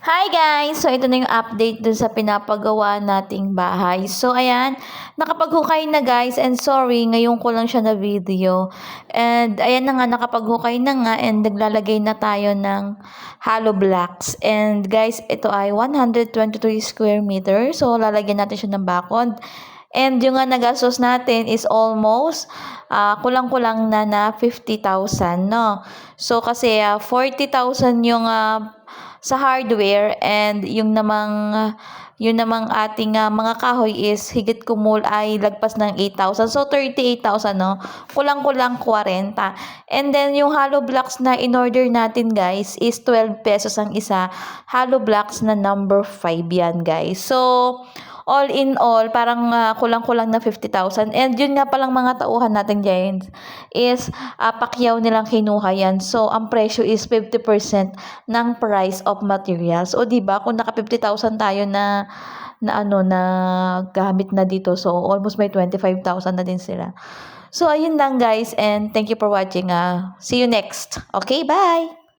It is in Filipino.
Hi guys! So ito na yung update dun sa pinapagawa nating bahay. So ayan, nakapaghukay na guys and sorry, ngayon ko lang siya na video. And ayan na nga, nakapaghukay na nga and naglalagay na tayo ng hollow blocks. And guys, ito ay 123 square meter. So lalagyan natin siya ng bakod. And yung nga nagastos natin is almost ah, kulang-kulang na na 50,000, no? So kasi ah, 40,000 yung ah, sa hardware and yung namang yun namang ating ah, mga kahoy is higit kumul ay lagpas ng 8,000. So 38,000 no. Kulang-kulang 40. And then yung hollow blocks na in order natin guys is 12 pesos ang isa. Hollow blocks na number 5 yan guys. So all in all, parang ah, kulang-kulang na 50,000. And yun nga palang mga tauhan natin Giants is uh, pakyaw nilang kinuha yan. So, ang presyo is 50% ng price of materials. O, di ba kung naka 50,000 tayo na na ano na gamit na dito. So, almost may 25,000 na din sila. So, ayun lang guys and thank you for watching. Uh, see you next. Okay, bye!